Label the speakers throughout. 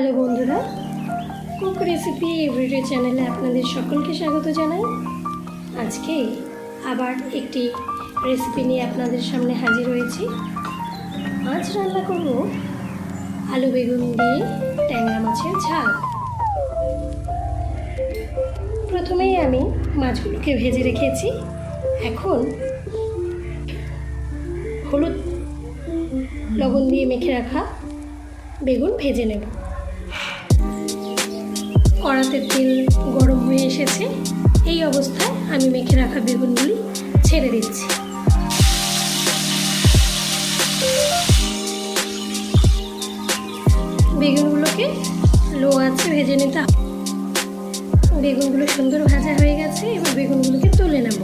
Speaker 1: Hello বন্ধুরা, cook recipe everyday চ্যানেলে আপনাদের সকলকে স্বাগত জানাই। আজকে আবার একটি রেসিপি নিয়ে আপনাদের সামনে হাজির হয়েছি। আজ রান্না করব আলু বেগুন দিয়ে ট্যাংরা মাছের ঝাল। প্রথমেই আমি মাছগুলোকে ভেজে রেখেছি। এখন হলুদ লবণ দিয়ে মেখে রাখা বেগুন ভেজে নেব। কড়াতে তেল গরম হয়ে এসেছে। এই অবস্থায় আমি মেখে রাখা বেগুনগুলি ছেড়ে দিচ্ছি। বেগুনগুলোকে লো আছে ভেজে নিতে বেগুনগুলো সুন্দর ভাজা হয়ে গেছে, এবার বেগুনগুলোকে তুলে নেব।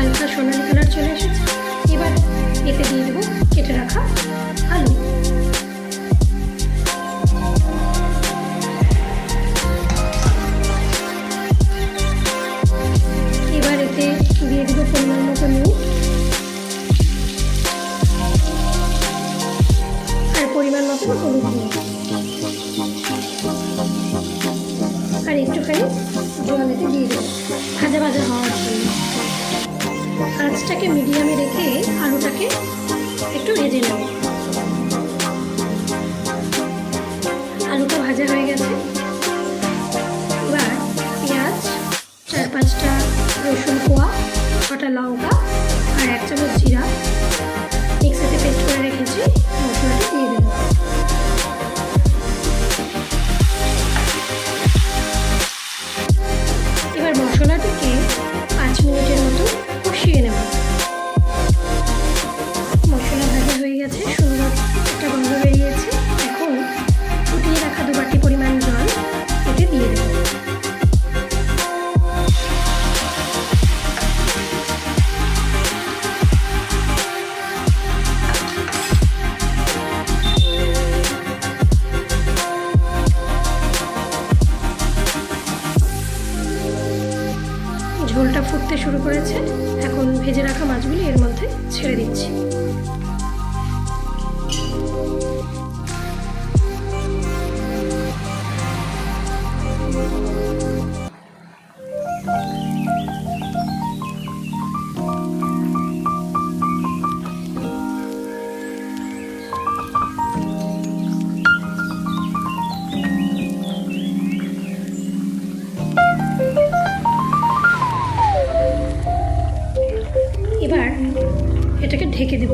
Speaker 1: হালকা সোনালি কালার চলে এসেছে। এবার এতে দিয়ে দেবো কেটে রাখা আলু। এবার এতে দিয়ে দেবো পরিমাণ মতো নুন। আর পরিমাণ মতো হলুদ আর একটুখানি জল এতে দিয়ে দেবো। ভাজা ভাজা হওয়ার জন্য। আঁচটাকে মিডিয়ামে রেখে আলুটাকে একটু ভেজে নেব। আলুটা ভাজা হয়ে গেছে। এবার পেঁয়াজ, চার পাঁচটা রসুন কোয়া, ছটা লঙ্কা আর এক চামচ জিরা। মিক্সিতে পেস্ট করে রেখেছি, মশলাটা দিয়ে দেবো। ঝোলটা ফুটতে শুরু করেছে। এখন ভেজে রাখা মাছগুলি এর মধ্যে ছেড়ে দিচ্ছি। এবার এটাকে ঢেকে দেব।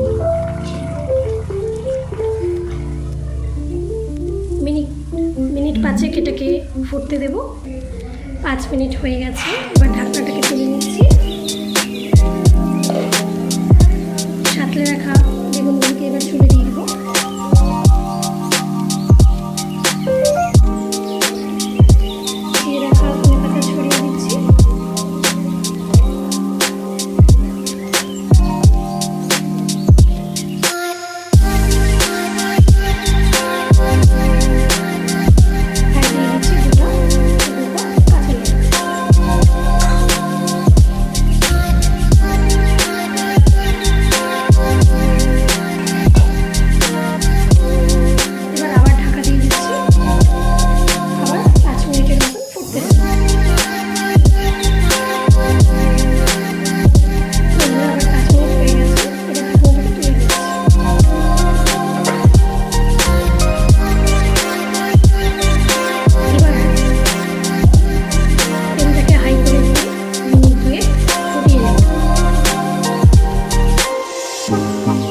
Speaker 1: মিনিট মিনিট পাঁচেক এটাকে ফুটতে দেব। পাঁচ মিনিট হয়ে গেছে, এবার ঢাকা Thank